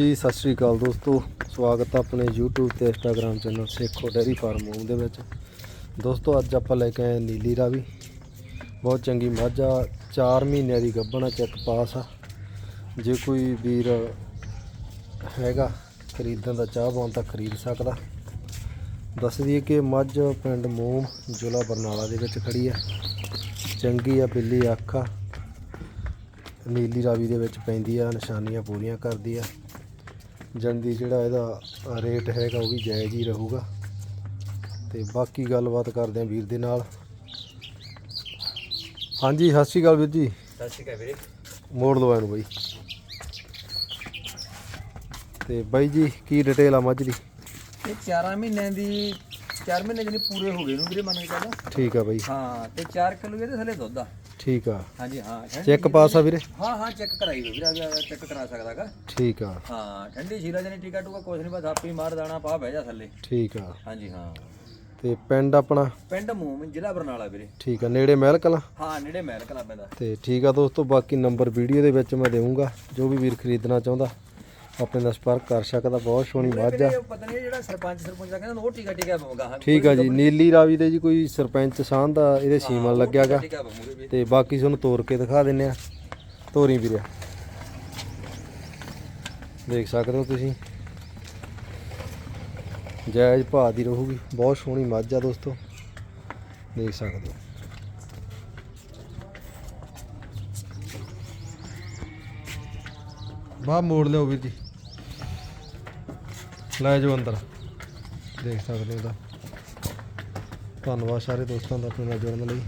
ਜੀ, ਸਤਿ ਸ੍ਰੀ ਅਕਾਲ ਦੋਸਤੋ। ਸਵਾਗਤ ਹੈ ਆਪਣੇ YouTube ਤੇ Instagram channel Sekho dairy farm home ਦੇ ਵਿੱਚ। ਦੋਸਤੋ, ਅੱਜ ਆਪਾਂ ਲੈ ਕੇ ਆਏ ਨੀਲੀ ਰਾਵੀ। ਬਹੁਤ ਚੰਗੀ ਮੱਝ ਆ। 4 ਮਹੀਨਿਆਂ ਦੀ ਗੱਭਣਾ ਚੈੱਕ ਪਾਸ ਆ। ਜੇ ਕੋਈ ਵੀਰ ਹੈਗਾ ਖਰੀਦਣ ਦਾ ਚਾਹ ਤਾਂ ਖਰੀਦ ਸਕਦਾ। ਦੱਸ ਦਈਏ ਕਿ ਮੱਝ ਪਿੰਡ ਮੋਮ, ਜ਼ਿਲ੍ਹਾ ਬਰਨਾਲਾ ਦੇ ਵਿੱਚ ਖੜੀ ਆ। ਚੰਗੀ ਆ, ਬਿੱਲੀ ਅੱਖ ਆ। ਨੀਲੀ ਰਾਵੀ ਦੇ ਵਿੱਚ ਪੈਂਦੀ ਆ, ਨਿਸ਼ਾਨੀਆਂ ਪੂਰੀਆਂ ਕਰਦੀ ਆ। ਜੰਦੀ ਜਿਹੜਾ ਇਹਦਾ ਰੇਟ ਹੈਗਾ ਉਹ ਵੀ ਜਾਇਜ਼ ਹੀ ਰਹੂਗਾ। ਤੇ ਬਾਕੀ ਗੱਲਬਾਤ ਕਰਦੇ ਆ ਵੀਰ ਦੇ ਨਾਲ। ਹਾਂਜੀ ਸਤਿ ਸ਼੍ਰੀ ਅਕਾਲ ਵੀਰ ਜੀ। ਸਤਿ ਸ਼੍ਰੀ ਅਕਾਲ ਵੀਰੇ। ਮੋੜ ਲਓ ਇਹਨੂੰ ਬਾਈ। ਤੇ ਬਾਈ ਜੀ ਕੀ ਡਿਟੇਲ ਆ ਮੱਝ ਦੀ? ਇਹ 4 ਮਹੀਨਿਆਂ ਦੀ 4 ਮਹੀਨੇ ਜਿਹਨੇ ਪੂਰੇ ਹੋ ਗਏ ਨੂੰ ਵੀਰੇ ਮੰਨ ਕੇ ਚੱਲ। ਠੀਕ ਆ ਬਾਈ। ਹਾਂ ਤੇ 4 ਕਿਲੋ ਇਹਦੇ ਥੱਲੇ ਦੁੱਧ ਆ। ਠੀਕ ਆ। ਹਾਂਜੀ ਹਾਂ ਚੈੱਕ ਪਾਸ ਆ ਵੀਰੇ? ਹਾਂ ਹਾਂ ਚੈੱਕ ਕਰਾਈ ਹੋਈ ਵੀਰੇ ਚੈੱਕ ਕਰਾ ਸਕਦਾਗਾ ਠੀਕ ਆ। ਹਾਂ ਠੰਡੀ ਸ਼ੀਲਾ ਜਨੇ ਟੀਕਾ ਟੂਕਾ ਕੁਛ ਨਹੀਂ ਬਸ ਆਪੀ ਮਾਰ ਦਾਣਾ ਪਾ ਬਹਿ ਜਾ ਥੱਲੇ। ਠੀਕ ਆ। ਹਾਂਜੀ ਹਾਂ। ਤੇ ਪਿੰਡ ਆਪਣਾ? ਪਿੰਡ ਮੂਮ ਜ਼ਿਲ੍ਹਾ ਬਰਨਾਲਾ ਵੀਰੇ। ਠੀਕ ਆ ਨੇੜੇ ਮਹਿਲ ਕਲਾਂ ਹਾਂ ਨੇੜੇ ਮਹਿਲ ਕਲਾ ਪੈਂਦਾ ਤੇ ਠੀਕ ਆ ਦੋਸਤੋ ਬਾਕੀ ਨੰਬਰ ਵੀਡੀਓ ਦੇ ਵਿੱਚ ਮੈਂ ਦੇਵਾਂਗਾ ਜੋ ਵੀ ਵੀਰ ਖਰੀਦਣਾ ਚਾਹੁੰਦਾ। ਆਪਣੇ ਨਾਲ ਸੰਪਰਕ ਕਰ ਸਕਦਾ ਬਹੁਤ ਸੋਹਣੀ ਮੱਝ ਆ। ਵੀਰੇ, ਪਤਾ ਨਹੀਂ ਜਿਹੜਾ ਸਰਪੰਚ ਸਰਪੰਚ ਦਾ ਕਹਿੰਦਾ ਉਹ ਟੀਕਾ ਟੀਕਾ ਪਵਾਗਾ ਹਾਂ ਠੀਕ ਆ ਜੀ ਨੀਲੀ ਰਾਵੀ ਦੇ ਜੀ ਕੋਈ ਸਰਪੰਚ ਸਾਂਝ ਦਾ ਇਹਦੇ ਸੀਮਨ ਲੱਗਿਆਗਾ ਤੇ ਬਾਕੀ ਤੁਹਾਨੂੰ ਤੋੜ ਕੇ ਦਿਖਾ ਦਿੰਨੇ ਆ। ਤੋਰੀ ਵੀਰੇ। ਦੇਖ ਸਕਦੇ ਹੋ ਤੁਸੀਂ। ਜਾਇਜ਼ ਭਾਅ ਦੀ ਰਹੂਗੀ। ਬਹੁਤ ਸੋਹਣੀ ਮੱਝ ਆ ਦੋਸਤੋ। ਦੇਖ ਸਕਦੇ ਹੋ। ਬਾਹ ਮੋੜ ਲਿਓ ਵੀਰ ਜੀ। ਲੈ ਜਾਓ ਅੰਦਰ। ਦੇਖ ਸਕਦੇ ਹੋ ਤਾਂ। ਧੰਨਵਾਦ ਸਾਰੇ ਦੋਸਤਾਂ ਦਾ ਆਪਣੇ ਨਾਲ ਜੁੜਨ ਲਈ।